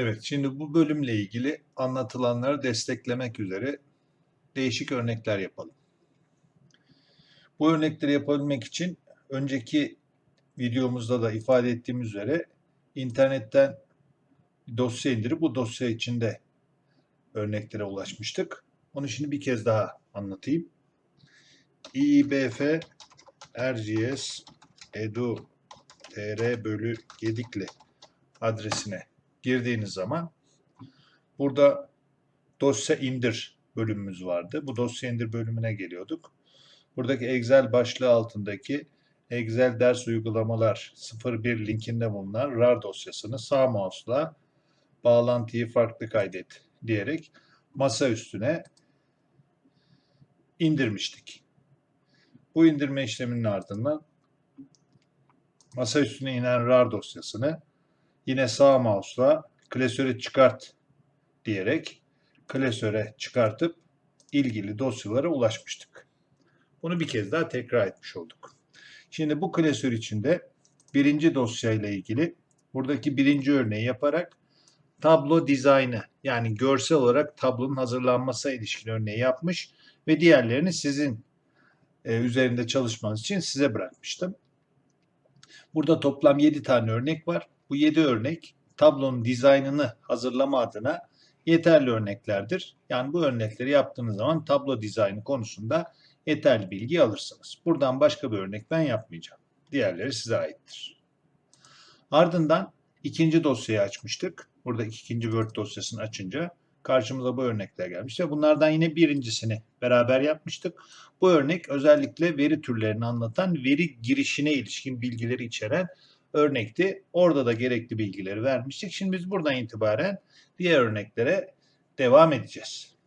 Evet, şimdi bu bölümle ilgili anlatılanları desteklemek üzere değişik örnekler yapalım. Bu örnekleri yapabilmek için önceki videomuzda da ifade ettiğimiz üzere internetten dosya indirip bu dosya içinde örneklere ulaşmıştık. Onu şimdi bir kez daha anlatayım. İİBF RGS Edu TR bölü Gedikli adresine girdiğiniz zaman burada dosya indir bölümümüz vardı. Bu dosya indir bölümüne geliyorduk. Buradaki Excel başlığı altındaki Excel ders uygulamalar 01 linkinde bulunan RAR dosyasını sağ mouse'la bağlantıyı farklı kaydet diyerek masa üstüne indirmiştik. Bu indirme işleminin ardından masa üstüne inen RAR dosyasını yine sağ mouse'la klasöre çıkart diyerek klasöre çıkartıp ilgili dosyalara ulaşmıştık. Bunu bir kez daha tekrar etmiş olduk. Şimdi bu klasör içinde birinci dosyayla ilgili buradaki birinci örneği yaparak tablo dizaynı yani görsel olarak tablonun hazırlanmasına ilişkin örneği yapmış ve diğerlerini sizin e, üzerinde çalışmanız için size bırakmıştım. Burada toplam 7 tane örnek var. Bu 7 örnek tablonun dizaynını hazırlama adına yeterli örneklerdir. Yani bu örnekleri yaptığınız zaman tablo dizaynı konusunda yeterli bilgi alırsınız. Buradan başka bir örnek ben yapmayacağım. Diğerleri size aittir. Ardından ikinci dosyayı açmıştık. Burada ikinci Word dosyasını açınca karşımıza bu örnekler gelmiş ve bunlardan yine birincisini beraber yapmıştık. Bu örnek özellikle veri türlerini anlatan veri girişine ilişkin bilgileri içeren örnekti. Orada da gerekli bilgileri vermiştik. Şimdi biz buradan itibaren diğer örneklere devam edeceğiz.